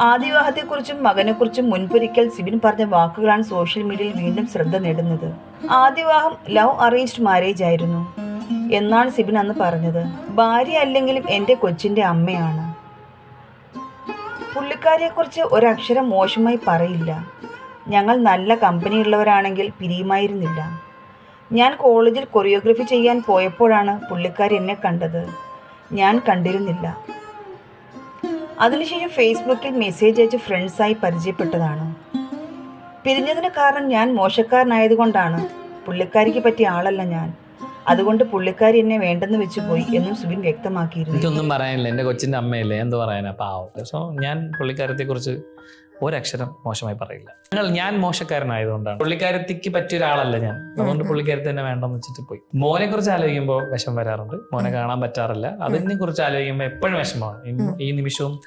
ആദ്യവിവാഹത്തെക്കുറിച്ചും മകനെക്കുറിച്ചും മുൻപൊരിക്കൽ സിബിൻ പറഞ്ഞ വാക്കുകളാണ് സോഷ്യൽ മീഡിയയിൽ വീണ്ടും ശ്രദ്ധ നേടുന്നത്. ആദ്യവിവാഹം ലവ് അറേഞ്ച്ഡ് മാരേജ് ആയിരുന്നു. എന്നാണ് സിബിൻ അന്ന് പറഞ്ഞത്. ഭാര്യ അല്ലെങ്കിലും എന്റെ കൊച്ചിന്റെ അമ്മയാണ്. പുള്ളിക്കാരിയെക്കുറിച്ച് ഒരക്ഷരം മോശമായി പറയില്ല. ഞങ്ങൾ നല്ല കമ്പനിയുള്ളവരാണെങ്കിൽ പിരിയുമായിരുന്നില്ല. ഞാൻ കോളേജിൽ കൊറിയോഗ്രഫി ചെയ്യാൻ പോയപ്പോഴാണ് പുള്ളിക്കാരി എന്നെ കണ്ടത്. ഞാൻ കണ്ടിരുന്നില്ല. അതിനുശേഷം ഫേസ്ബുക്കിൽ മെസ്സേജ് അയച്ച് ഫ്രണ്ട്സായി പരിചയപ്പെട്ടതാണ്. പിരിഞ്ഞതിന് കാരണം ഞാൻ മോശക്കാരനായതുകൊണ്ടാണ്. പുള്ളിക്കാരിക്ക് പറ്റിയ ആളല്ല ഞാൻ. അതുകൊണ്ട് പുള്ളിക്കാരി എന്നെ വേണ്ടെന്ന് വെച്ച് പോയി എന്നും സുബിൻ വ്യക്തമാക്കിയിരുന്നു. എനിക്കൊന്നും പറയാനില്ല. എന്റെ കൊച്ചിന്റെ അമ്മയല്ലേ? എന്ത് പറയാനാ? പാവം. സോ ഞാൻ പുള്ളിക്കാരത്തെ കുറിച്ച് ഒരക്ഷരം മോശമായി പറയില്ല. ഞങ്ങൾ ഞാൻ മോശക്കാരനായതുകൊണ്ടാണ്. പുള്ളിക്കാരത്തിക്ക് പറ്റിയ ഒരാളല്ല ഞാൻ. അതുകൊണ്ട് പുള്ളിക്കാരത്തി തന്നെ വേണ്ടെന്ന് വെച്ചിട്ട് പോയി. മോനെ കുറിച്ച് ആലോചിക്കുമ്പോൾ വിഷം വരാറുണ്ട്. മോനെ കാണാൻ പറ്റാറില്ല. അതിനെ കുറിച്ച് ആലോചിക്കുമ്പോൾ എപ്പോഴും വിഷമമാണ്. ഈ നിമിഷവും